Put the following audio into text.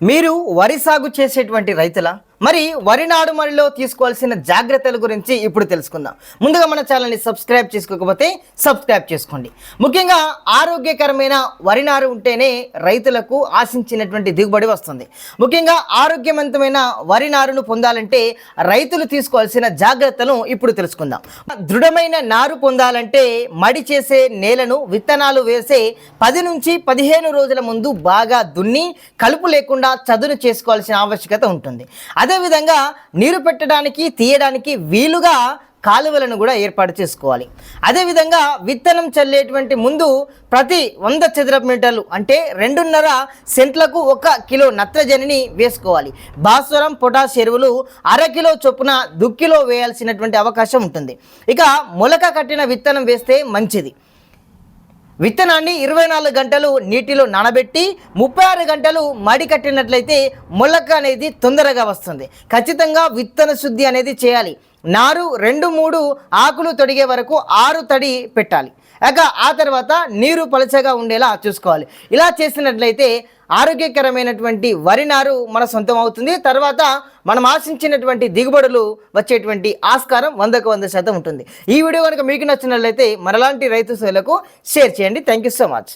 మీరు వరి సాగు చేసేటువంటి రైతుల? మరి వరి నాడుమడిలో తీసుకోవాల్సిన జాగ్రత్తల గురించి ఇప్పుడు తెలుసుకుందాం. ముందుగా మన ఛానల్ని సబ్స్క్రైబ్ చేసుకోకపోతే సబ్స్క్రైబ్ చేసుకోండి. ముఖ్యంగా ఆరోగ్యకరమైన వరి నారు ఉంటేనే రైతులకు ఆశించినటువంటి దిగుబడి వస్తుంది. ముఖ్యంగా ఆరోగ్యవంతమైన వరి నారును పొందాలంటే రైతులు తీసుకోవాల్సిన జాగ్రత్తలను ఇప్పుడు తెలుసుకుందాం. దృఢమైన నారు పొందాలంటే మడి చేసే నేలను విత్తనాలు వేసే పది నుంచి పదిహేను రోజుల ముందు బాగా దున్ని కలుపు లేకుండా చదును చేసుకోవాల్సిన ఆవశ్యకత ఉంటుంది. అదేవిధంగా నీరు పెట్టడానికి తీయడానికి వీలుగా కాలువలను కూడా ఏర్పాటు చేసుకోవాలి. అదేవిధంగా విత్తనం చల్లేటువంటి ముందు ప్రతి వంద చదరపు మీటర్లు అంటే రెండున్నర సెంట్లకు ఒక కిలో నత్రజనిని వేసుకోవాలి. భాస్వరం పొటాష్ ఎరువులు అర కిలో చొప్పున దుక్కిలో వేయాల్సినటువంటి అవకాశం ఉంటుంది. ఇక మొలక కట్టిన విత్తనం వేస్తే మంచిది. విత్తనాన్ని ఇరవై నాలుగు గంటలు నీటిలో నానబెట్టి ముప్పై ఆరు గంటలు మడి కట్టినట్లయితే మొలక అనేది తొందరగా వస్తుంది. ఖచ్చితంగా విత్తన శుద్ధి అనేది చేయాలి. నారు రెండు మూడు ఆకులు తొడిగే వరకు ఆరు తడి పెట్టాలి. ఇక ఆ తర్వాత నీరు పలచగా ఉండేలా చూసుకోవాలి. ఇలా చేసినట్లయితే ఆరోగ్యకరమైనటువంటి వరి నారు మన సొంతం అవుతుంది. తర్వాత మనం ఆశించినటువంటి దిగుబడులు వచ్చేటువంటి ఆస్కారం వందకు వంద శాతం ఉంటుంది. ఈ వీడియో కనుక మీకు నచ్చినట్లయితే మనలాంటి రైతు సేవలకు షేర్ చేయండి. Thank you so much